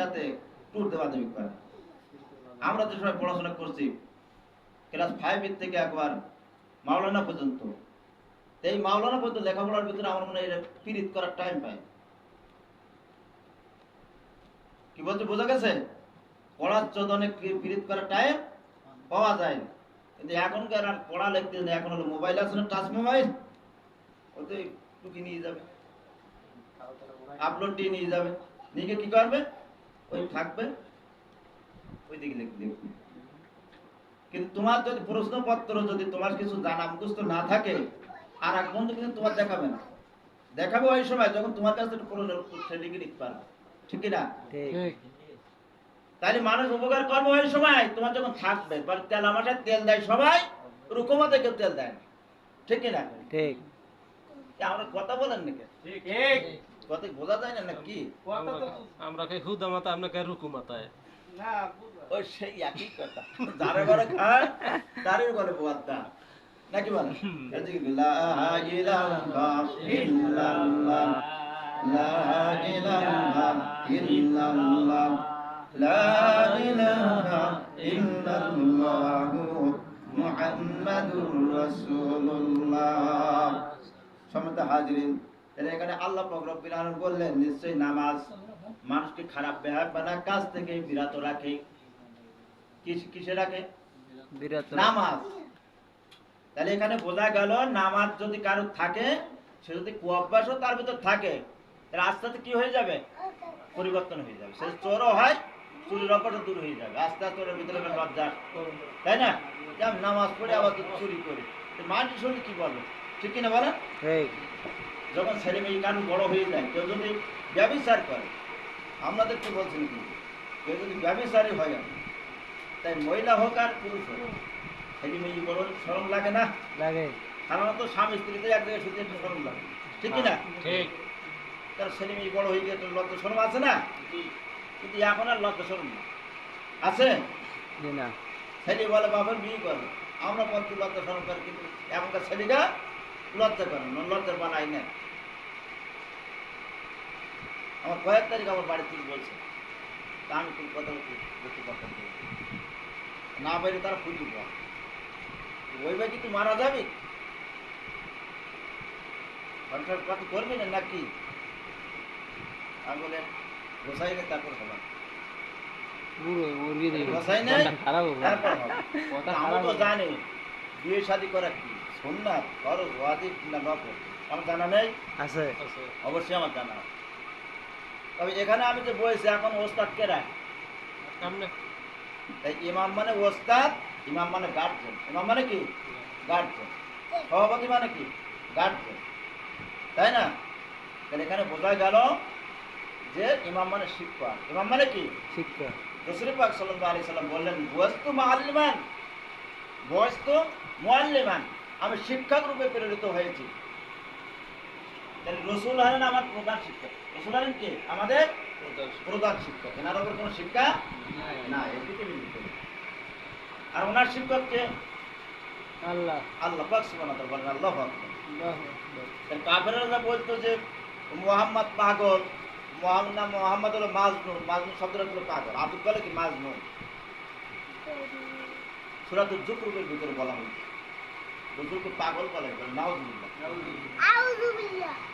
সাথে ট্যুর দেওয়াদেবি করে। আমরা যে সময় পড়াশোনা করছি। ক্লাস ফাইভের থেকে একবার মাওলানা পর্যন্ত। এই মাওলানা পর্যন্ত লেখাপড়ার ভিতরে আমার মনে হয় পিরিত করার টাইম পাই কি বলছে বোঝা গেছে? পড়ার চোদনে পিরিত করার টাইম পাওয়া যায়। না। কিন্তু এখনকার আর পড়া লিখতে নেই এখন হলো মোবাইল আছে না টাচ মোবাইল ওতে টুকি নিয়ে যাবে। আপলোড দিয়ে নিয়ে যাবে। নিয়ে কি করবে? ওই থাকবে ওই দিকে লিখবে কিন্তু তোমার যদি প্রশ্নপত্র যদি তোমার কিছু জানা মুখস্থ না থাকে আর এক বন্ধু কিন্তু তোমার দেখাবে না। দেখাবে ওই সময় যখন তোমার কাছে লিখে পারবে। ঠিক না তাহলে মানুষ উপকার করব ওই সময় তোমার যখন থাকবে মানে তেল আমাদের তেল দেয় সবাই রুকুমাতে কেউ তেল দেয় না। ঠিক না ঠিক। আমরা কথা বলেন নাকি ঠিক। কথা বোঝা যায় না নাকি? কথা তো আমরা কে খুদা মাতা আপনাকে রুকু মাতায় না ওই সেই একই কথা। যারে ঘরে খায় তারই ঘরে বোয়াদা নাকি বলে? লা ইলাহা ইল্লাল্লাহ লা ইলাহা ইল্লাল্লাহ লা ইলাহা ইল্লাল্লাহ মুহাম্মাদুর রাসূলুল্লাহ সমস্ত হাজিরিন। এখানে আল্লাহ পাক রব্বুল আলামিন বললেন নিশ্চয়ই নামাজ মানুষকে খারাপ ব্যবহার বানা কাজ থেকে বিরত রাখে। কিসে রাখে? নামাজ। তাহলে এখানে বোঝা গেল নামাজ যদি কারও থাকে সে যদি কুঅভ্যাসও তার ভিতর থাকে। তাহলে আস্তে আস্তে কি হয়ে যাবে? পরিবর্তন হয়ে যাবে। সে চোরও হয় চুরির অপরটা দূর হয়ে যাবে। আস্তে আস্তে ওর ভিতরে লজ্জা তাই না? যে আমি নামাজ পড়ে আবার চুরি করি। মানুষ শুনলে কি বলবে ঠিক কিনা বলে ঠিক যখন ছেলে মেয়ে কারণ বড় হয়ে যায় কেউ যদি ব্যবচার করে আমাদের তো বলছেন কি কেউ যদি ব্যবচারই হয় আমি তাই মহিলা হোক আর পুরুষ হোক ছেলে মেয়ে বড় সরম লাগে না? লাগে। সাধারণত স্বামী স্ত্রীতে এক জায়গায় শুধু একটু সরম লাগে। ঠিক না ঠিক। তার ছেলে মেয়ে বড় হয়ে গিয়ে তো লজ্জা সরম আছে না? কিন্তু এখন আর লজ্জা সরম না আছে? না। ছেলে বলে বাবার বিয়ে করে আমরা বলছি লজ্জা সরম করে কিন্তু এখনকার ছেলেটা লজ্জা করে না লজ্জা বানাই না আমার কয়েক তারিখ আমার বাড়ি থেকে বলছে তা আমি কোনো কথা বলছি বলতে পারতাম না। বাইরে তারা পাওয়া ওই ভাই কি তুই মারা যাবি? কন্ট্রাক্ট পাতি করবি না নাকি? আমি বলে গোসাই নে তারপর হবে পুরো গোসাই নেই তারপর হবে। আমি তো জানি। বিয়ে শাদি করা কি? সুন্নাত ফরজ ওয়াজিব না নফল আমার জানা নেই? আছে। আছে। অবশ্যই আমার জানা আছে। তবে এখানে আমি যে বলেছি এখন ওস্তাদ কেরা সামনে। তাই ইমাম মানে ওস্তাদ ইমাম মানে গার্জেন ইমাম মানে কি? গার্জেন সভাপতি মানে কি? গার্জেন তাই না? তাহলে এখানে বোঝা গেল যে ইমাম মানে শিক্ষক। ইমাম মানে কি? শিক্ষা রসুল পাক সাল্লাল্লাহু আলাইহি সাল্লাম বললেন বস্তু মুআল্লিমান বস্তু মুআল্লিমান আমি শিক্ষক রূপে প্রেরিত হয়েছি। তাহলে রসুল হলেন আমার প্রধান শিক্ষক। রসুল হলেন কে? আমাদের প্রধান শিক্ষক। এনার ওপর কোনো শিক্ষা না এদিকে আর ওনার শিক্ষককে আল্লাহ। আল্লাহ পাক সুবহানাহু ওয়া বলেন আল্লাহু কাফেররা বলতো যে মোহাম্মদ পাগল মোহাম্মদ মোহাম্মদ হলো মাজনুন। মাজনুন শব্দটা হলো পাগল। আব্দুল বলে কি? মাজনুন। সুরাতুল জুকরুবের ভিতরে বলা হয়েছে। পাগল বলে নাউজুবিল্লাহ।